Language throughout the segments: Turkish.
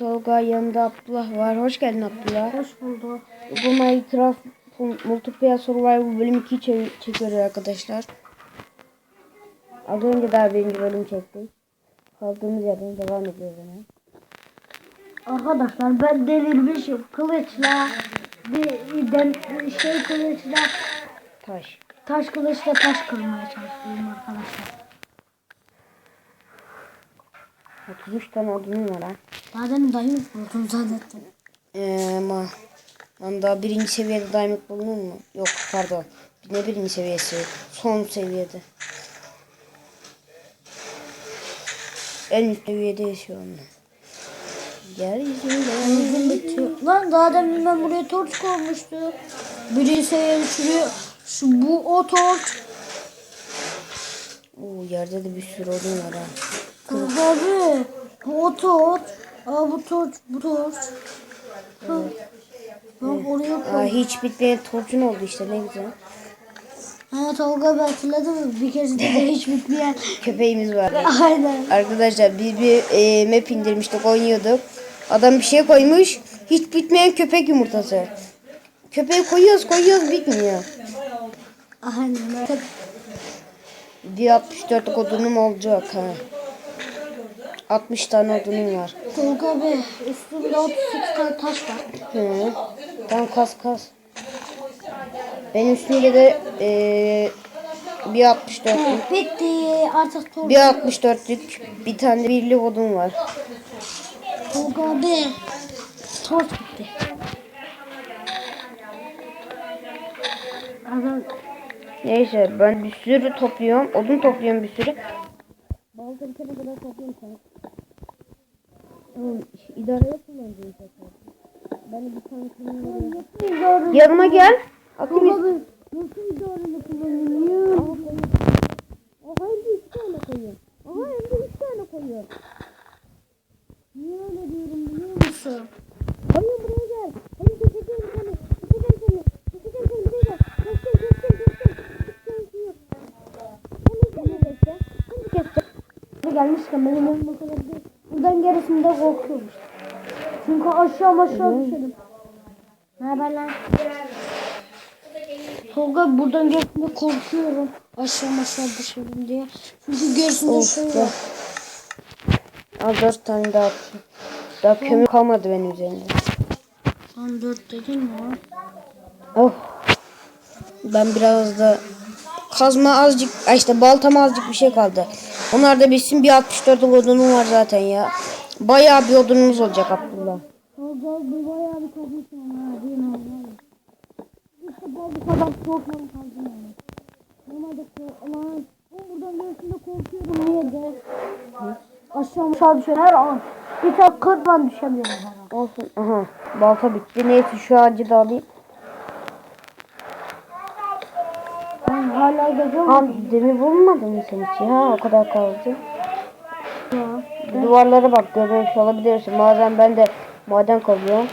Tolga yanında Abdullah var. Hoş geldin Abdullah. Hoş bulduk. Bu Minecraft Multiplayer Survival bölüm 2 çe- çekiyoruz arkadaşlar. Az önce daha birinci bölüm çektik. Kaldığımız yerden devam ediyoruz hemen. Arkadaşlar ben delirmişim. Kılıçla bir den, şey kılıçla Taş. taş kılıçla taş kırmaya çalışıyorum arkadaşlar. 33 tane odunum var ha. Demin dayım buldum zannettim. Ee, ama lan daha birinci seviyede diamond bulunur mu? Yok pardon. Ne birinci seviyesi? Son seviyede. En üst seviyedeyiz şu anda. Yeryüzünde. Benzin bitiyor. Lan daha demin ben buraya torç koymuştum. Birinci seviyede şuraya şu bu o torç. Oo, yerde de bir sürü odun var ha. Kız abi bu o torç. Aa bu torç bu torç. Hı. Ben oraya Aa, koy. hiç bitmeyen torcun oldu işte ne güzel. Ha Tolga ben hatırladın mı? Bir kez de hiç bitmeyen. Köpeğimiz var. Aynen. Arkadaşlar biz bir e, map indirmiştik oynuyorduk. Adam bir şey koymuş. Hiç bitmeyen köpek yumurtası. Köpeği koyuyoruz koyuyoruz bitmiyor. Aynen. Bir 64 odunum olacak ha. 60 tane odunum var. Tolga abi üstümde 38 tane taş var. Hı. Tamam kas kas. Benim üstümde de e, bir 64 He, bitti artık Tolga. bir 64'lük bir tane de birlik odun var. Tolga abi. Torç bitti. Adam Neyse ben bir sürü topluyorum. Odun topluyorum bir sürü. Balta bitene kadar topluyorum idareye kullanacağım tekrar. Ben bir tane kullanıyorum. Yanıma gel. Abi nasıl idareli kullanılıyor? Aha hem de iki tane koyuyor. Aha hem de üç tane koyuyor. Niye öyle diyorum biliyor musun? Hayır buraya gel. Hayır çekeceğim seni. Çekeceğim seni. Çekeceğim seni. Buraya gel. Keseceğim keseceğim keseceğim. Keseceğim suyu. Hemen seni keseceğim. Şimdi keseceğim. Gelmişken benim önüm o kadar değil. Buradan gerisinde korkuyorum işte. Çünkü aşağı aşağı düşerim. Ne haber lan? Tolga buradan gerisinde korkuyorum. Aşağı aşağı düşerim diye. Çünkü gerisinde şey var. Al dört tane daha attım. Daha kömür kalmadı benim üzerimde. Lan dört dedin mi? Oh. Ben biraz da kazma azıcık, işte baltama azıcık bir şey kaldı. Onlar da bitsin bir 64 odunum var zaten ya. Bayağı bir odunumuz olacak Abdullah. Bu bayağı bir değil mi? İşte bu kadar korkmam kaldım yani. Normalde? Aşağı aşağı düşer her an. Bir tek kırdan düşemiyorum. Olsun. Aha. Balta bitti. Neyse şu ağacı da alayım. Ha demir bulmadın mı sen hiç ya? O kadar kaldı. ya. Duvarlara bak görmüş olabilirsin. Bazen ben de maden kalıyorum.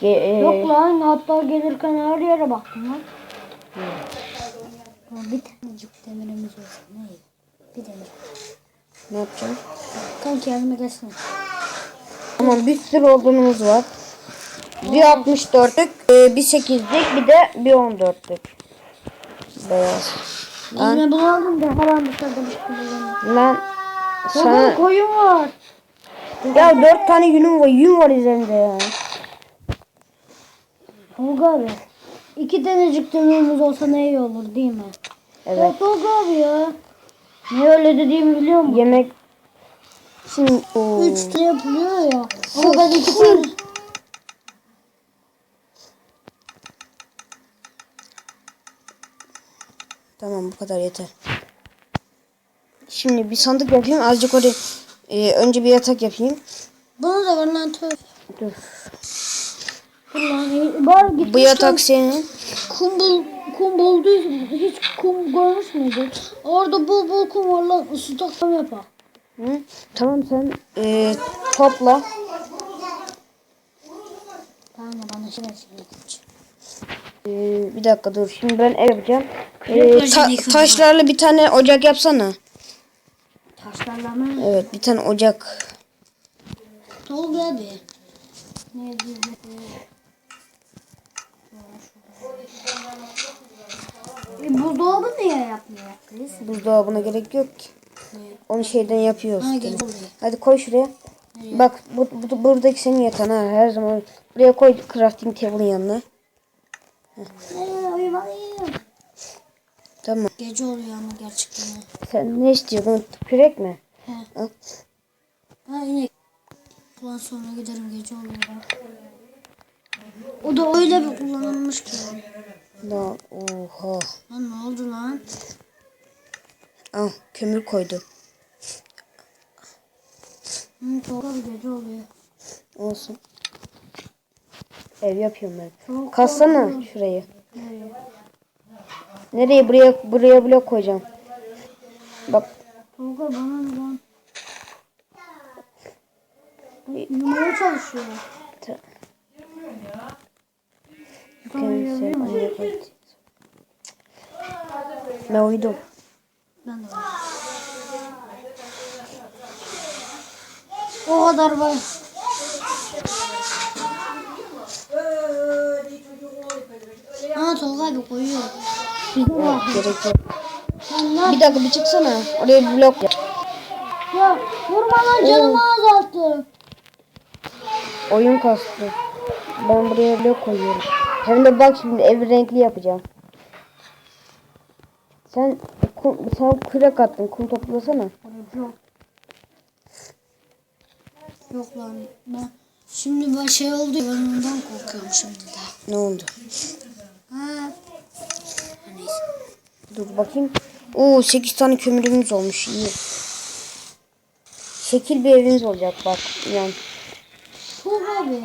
Ge e, Yok lan hatta gelirken her yere baktım lan. Ya bir tanecik demirimiz olsa ne iyi. Bir demir. Ne yapacağım? Kanki yardıma gelsene. Tamam bir sürü odunumuz var. Bir 64'lük, e, bir 8'lik, bir de bir 14'lük. Beyaz. Yine bunu aldım da şey bulamıyorum. lan Sana... sana... koyun var. Ya 4 tane yünüm var, yün var üzerinde ya. Tolga abi. İki tanecik demirimiz olsa ne iyi olur değil mi? Evet. Ya Tolga abi ya. Ne öyle dediğimi biliyor musun? Yemek... Şimdi... Oo. Üç de yapılıyor ya. Ama ben iki tane. Tamam bu kadar yeter. Şimdi bir sandık yapayım. Azıcık oraya... e, önce bir yatak yapayım. Bana da var lan tövbe. Dur. Bu yatak senin. Kum, bul, kum bulduysa hiç kum görmüş müydün? Orada bul bul kum var lan. Stoklama yapar. Hı? Tamam sen e, topla. Tamam bana şey ver. Ee, bir dakika dur. Şimdi ben ev yapacağım. Ee, ta- taşlarla bir tane ocak yapsana. Taşlarla mı? Evet bir tane ocak. Tolga abi. Ne? E, buzdolabı niye yapmıyor kız? Buzdolabına gerek yok ki. Onu şeyden yapıyoruz. Ha, gel. Hadi koy şuraya. Bak bu, bu, buradaki senin yatağın ha her zaman. Buraya koy crafting table'ın yanına. Ee, uyumalıyım. Tamam. Gece oluyor ama gerçekten. Sen ne istiyordun? Kürek mi? He. Al. Ha yine. Ulan sonra giderim gece oluyor. O da öyle bir kullanılmış ki. Lan oha. Lan ne oldu lan? Al kömür koydu. Hı, doğru gece oluyor. Olsun. Ev yapıyorum ben. Kassana şurayı. Nereye? Nereye? Buraya buraya blok koyacağım. Bak Tolga bana ne lan? Uyumaya çalışıyor. ta- koydu. Ben uyudum. Ben de. O kadar var. Aa Tolga abi koyuyor. Yok, gerek yok. Sen ne Bir dakika bir çıksana. Oraya bir blok yap. Ya vurma lan canımı azalttı. Oyun kastı. Ben buraya blok koyuyorum. Hem de bak şimdi evi renkli yapacağım. Sen kum, sen kürek attın. Kum toplasana. Yok. Yok lan ben şimdi ben şey oldu ben ondan korkuyorum şimdi de. Ne oldu? Dur bakayım. Oo 8 tane kömürümüz olmuş. İyi. Şekil bir evimiz olacak bak. Yani Tolga abi.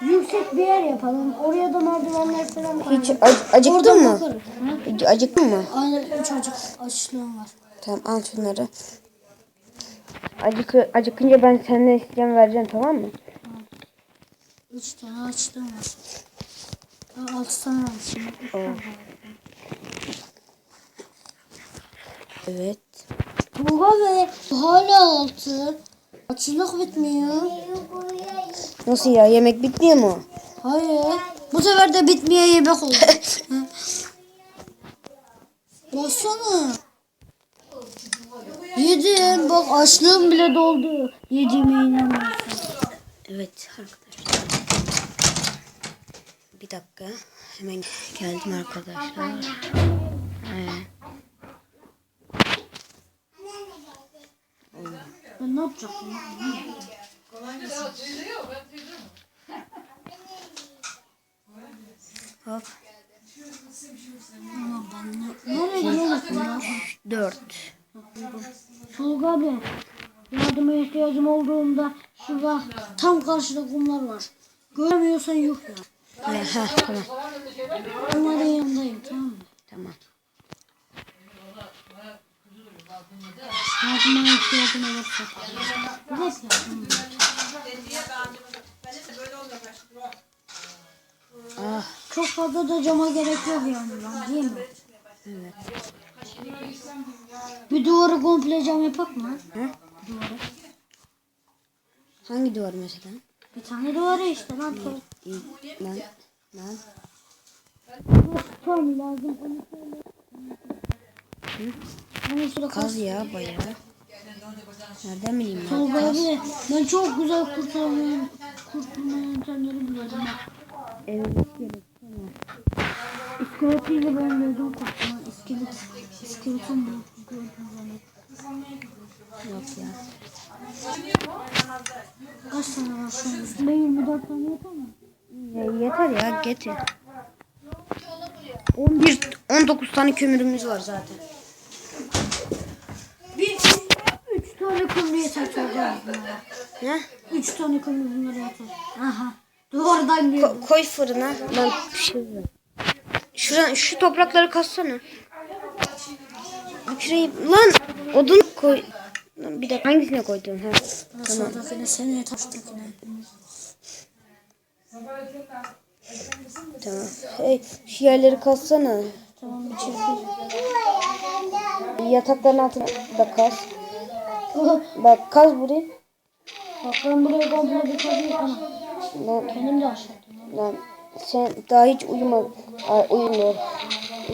Yüksek bir yer yapalım. Oraya da merdivenler falan koyalım. hiç ac- acıktın Oradan mı? bakarız. Ac- Acıktın mı? Aynen çocuk açlığım var. Tamam al şunları. Acıkı, acıkınca ben senden isteyeceğim vereceğim tamam mı? Üç tane açlığım var. Ha, altı tane. Evet. Tolga abi hala altı. Açlık bitmiyor. Nasıl ya yemek bitmiyor mu? Hayır. Bu sefer de bitmeye yemek oldu. Baksana. Yedim. Bak açlığım bile doldu. Yediğime inanmıyorsun. Evet arkadaşlar. Bir dakika. Hemen geldim arkadaşlar. Ee, Ben ne yapacaktım? hop. Ama ben ne? Nereye gidiyorsun ya? 4. Tolga abi. Yardıma ihtiyacım olduğunda şurada tam karşıda kumlar var. Göremiyorsan yok ya. Ha, tamam. Onların yanındayım tamam mı? Tamam. Yardıma ihtiyacım olursa. Bir dakika. Ah, Çok fazla da cama gerek yok yani lan değil mi? evet. Bir duvarı komple cam yapak mı? Hı? Duvarı. Hangi duvar mesela? Bir tane duvarı işte lan. İyi. Lan. Lan. Tam lazım. Onu şöyle Kaz ya bayağı. Nereden bileyim ya? Tolga abi ben çok güzel kurtarma, kurtulma yöntemleri bak. Evet. Tamam. İskeletiyle ben öldüm kurtulma. İskelet, iskeleton bu. Yok ya. Kaç 24 tane yeter mi? ya yeter ya getir. 11 19 tane kömürümüz var zaten. Bir, üç tane kömür yeter bunlara. Ne? Üç tane kömür bunlara yeter. Aha. Duvardan girdi. Ko- koy fırına. Ben pişiririm. Şura, şu toprakları kassana. Şurayı lan odun koy. Bir dakika hangisine koydun? Ha. Soldakine seneye taştakine. Tamam. Hey, şu yerleri kassana. Tamam bir çekil. Yatakların altına da kaz. Bak kaz burayı. Bak ben buraya komple bir kapı yıkamam. Lan, Kendim de aşağı. lan sen daha hiç uyuma, uyumuyor.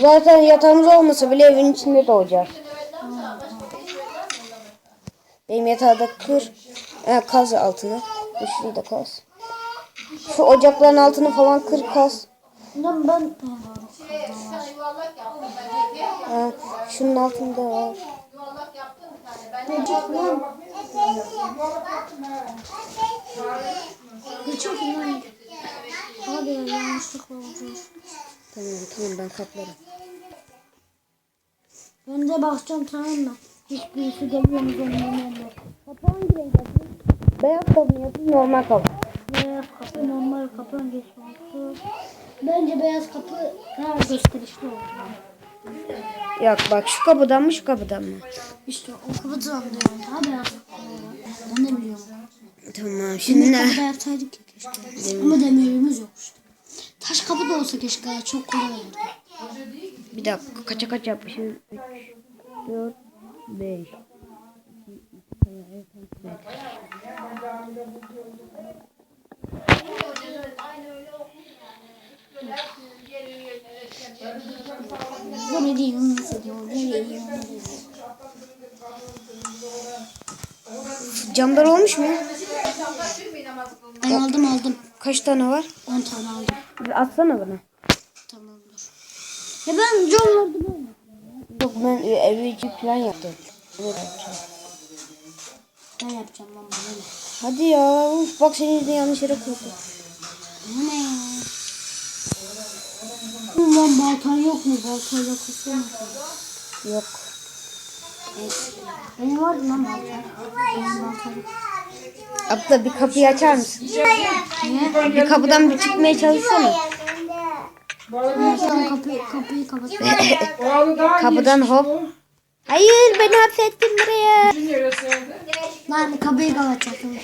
Zaten yatağımız olmasa bile evin içinde doğacağız. Benim yatağı da kır. E, kaz altını. Şurayı da kaz. Şu ocakların altını falan kır kaz. Bundan ben Ha, şunun altında var. Geçik lan. Geçik lan. Hadi ya yanlışlıkla oldu. Tamam tamam ben kaplarım. Ben de bakacağım tamam mı? Hiçbirisi geliyor mu benim Kapı hangi renk yapayım? Beyaz kapı yapayım normal kapı. Beyaz kapı normal kapı öncesi oldu. Bence beyaz kapı daha gösterişli oldu. Yok bak şu kapıdan mı şu kapıdan mı? İşte o kapıdan diyorum. Daha beyaz kapı. Ben de biliyorum. Tamam şimdi Demir ne? kapıda yapsaydık ya keşke. Ama demirimiz yok işte. Taş kapı da olsa keşke çok kolay olurdu. Bir dakika kaça kaç yapmışım? 3, 4, 5. Bu ne diyeyim, nasıl. Camlar olmuş mu? Ben aldım aldım. Kaç tane var? 10 tane aldım. Bir atsana bana. Tamam dur. Ya ben camlarda böyle. Ben e, evi için plan yaptım. Evet, yapacağım. Ben yapacağım lan ne? Hadi ya. Uf, bak seni de yanlış yere koydum. Bu ne ya? Lan baltan yok mu? Baltayla kursana. Yok. Benim vardı lan baltam. Benim. Abla bir kapıyı açar mısın? Bir kapıdan bir çıkmaya çalışsana. Sen kapıyı, kapıyı kapat. Kapıdan hop. Hayır beni hapsettin buraya. Lan kapıyı kapatacaktım.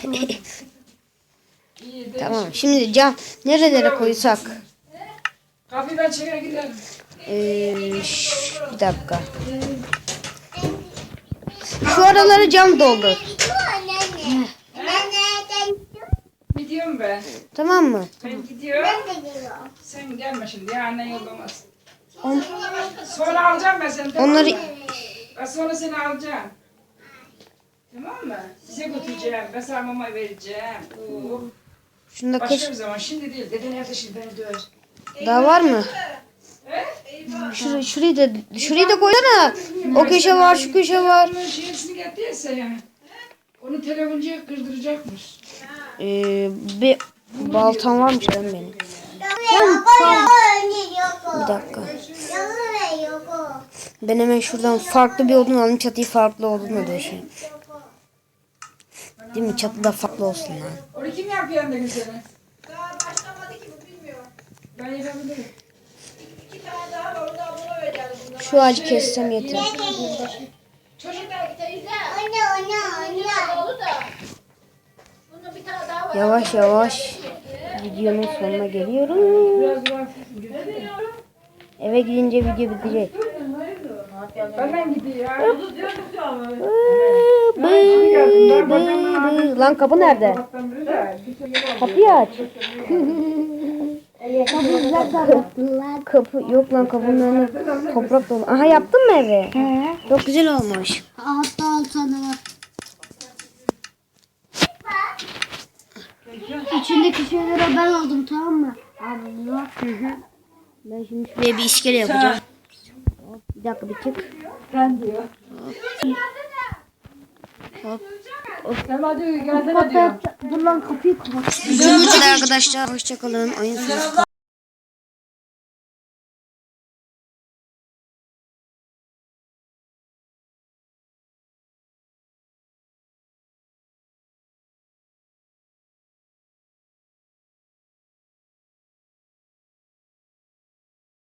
Tamam şimdi cam nerelere koysak? Kapıyı ben çeker giderim. Ee, bir dakika. Şu araları cam doldur. Gidiyorum ben. Tamam mı? Ben gidiyorum. Sen gelme şimdi ya annen yollamaz. Sonra alacağım ben seni. tamam Onları mı? Ben sonra seni alacağım. Tamam mı? Size götüreceğim. Ben sana mama vereceğim. Oo. şunu da. Başka bir zaman. Şimdi değil. Deden evde şimdi beni döver. Daha var mı? Şurayı, şurayı da şurayı da koysana. O köşe var, şu köşe var. Şeysini getirse ya. Onu telefoncuya kırdıracakmış. Ee, bir baltam varmış lan benim. Bir dakika. Ben hemen şuradan farklı bir odun alayım. Çatıyı farklı odunla döşeyim. Değil mi? Çatıda farklı olsun lan. Onu kim yapıyor yanında güzeli? Daha başlamadı ki bu bilmiyor. Ben yapabilirim. İki tane daha var. Onu da abla vereceğim. Şu ağacı kessem yeter. Çocuklar teyze. Olur da. Bunun Yavaş yavaş videonun sonuna geliyorum. Eve gidince video bitecek. Benden gidiyor. Lan kapı nerede? Kapıyı aç. Kapı yok lan kapının önü toprak dolu. Aha yaptın mı evi? Çok güzel olmuş. Hatta altı tane var. İçindeki şeyleri ben aldım tamam mı? Allah. Ben şimdi şuraya bir iskele yapacağım. Hop, Bir dakika bir çık. Ben diyor. Hop. Sen hadi gelsene diyor. Dur lan kapıyı kapat. Videomuz kadar arkadaşlar. Hoşçakalın. Oyun sonu.